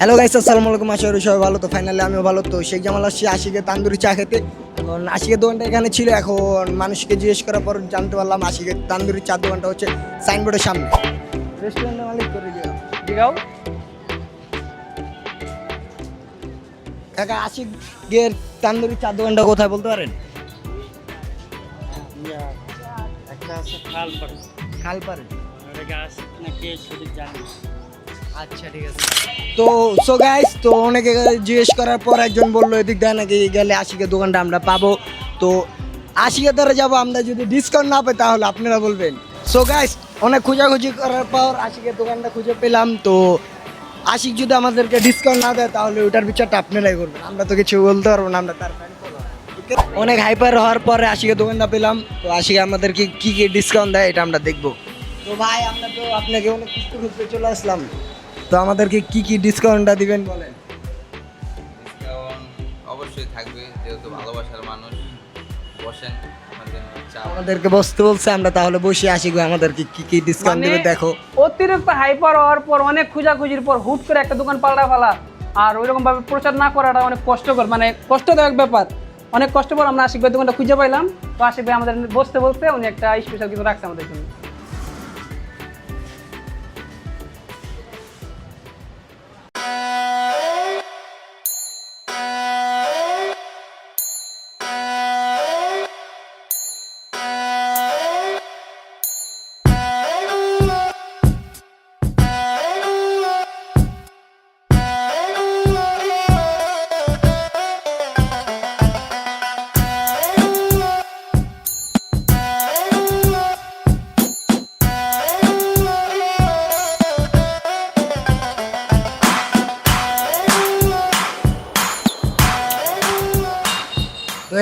Hello guys আসসালামু আলাইকুম আশা করি সবাই ভালো। তো ফাইনালি আমিও ভালো। তো শেখ জামাল আসছি আশিকে তান্দুরি চা খেতে। এখন আশিকের দোকানটা এখানে ছিল এখন মানুষকে জিজ্ঞেস করার পর জানতে পারলাম আশিকের তান্দুরি চার দোকানটা হচ্ছে সাইনবোর্ডের সামনে। রেস্টুরেন্টের মালিক করে দিও দিঘাও কাকা আশিকের তান্দুরি চার দোকানটা কোথায় বলতে পারেন? একটা আছে খাল পরে খাল পারে ওটাকে আস নাকি জানি না। আচ্ছা তো সো গাইস তো অনেকে জিজ্ঞেস করার পর একজন বলল, এদিক দেয় নাকি গেলে আশিকের দোকানটা আমরা পাবো। তো আশিকের দ্বারা যাব, আমরা যদি ডিসকাউন্ট না পাই, তাহলে আপনারা বলবেন। সো গাইস অনেক খোঁজাখুঁজি করার পর আশিকের দোকানটা খুঁজে পেলাম। তো আশিক যদি আমাদেরকে ডিসকাউন্ট না দেয়, তাহলে ওটার বিচারটা আপনারাই করবেন। আমরা তো কিছু বলতে পারব না, আমরা তার অনেক হাইপার হওয়ার পরে আশিকের দোকানটা পেলাম। তো আশিকে আমাদেরকে কি কি ডিসকাউন্ট দেয়, এটা আমরা দেখব। তো ভাই, আমরা তো আপনাকে অনেক খুঁজতে খুঁজতে চলে আসলাম। তো আমাদেরকে কি কি ডিসকাউন্টটা দিবেন বলেন? অবশ্যই থাকবে যেহেতু ভালোবাসার মানুষ বসেন আমাদেরকে বসতে বলছে আমরা তাহলে বসে আসি গো আমাদেরকে কি কি ডিসকাউন্ট মানে দিবে দেখো। অতিরিক্ত হাইপার হওয়ার পর অনেক খোঁজাখুঁজির পর হুট করে একটা দোকান পাল্টা ফেলা। আর ওইরকম ভাবে প্রচার না করাটা অনেক কষ্টকর মানে কষ্টদায়ক ব্যাপার। অনেক কষ্ট পর আমরা আশিক ভাই দোকানটা খুঁজে পাইলাম। তো আশিক ভাই আমাদের বসতে বলতে উনি একটা স্পেশাল কিছু রাখছে আমাদের জন্য।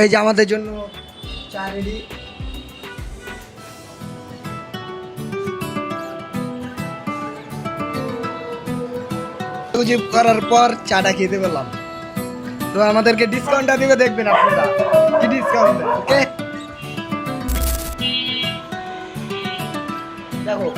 এই যে আমাদের জন্য চা রেডি করার পর চাটা খেতে পেলাম। তো আমাদেরকে ডিসকাউন্টটা দিবে, দেখবেন আপনারা। কি ডিসকাউন্ট ওকে দেখো।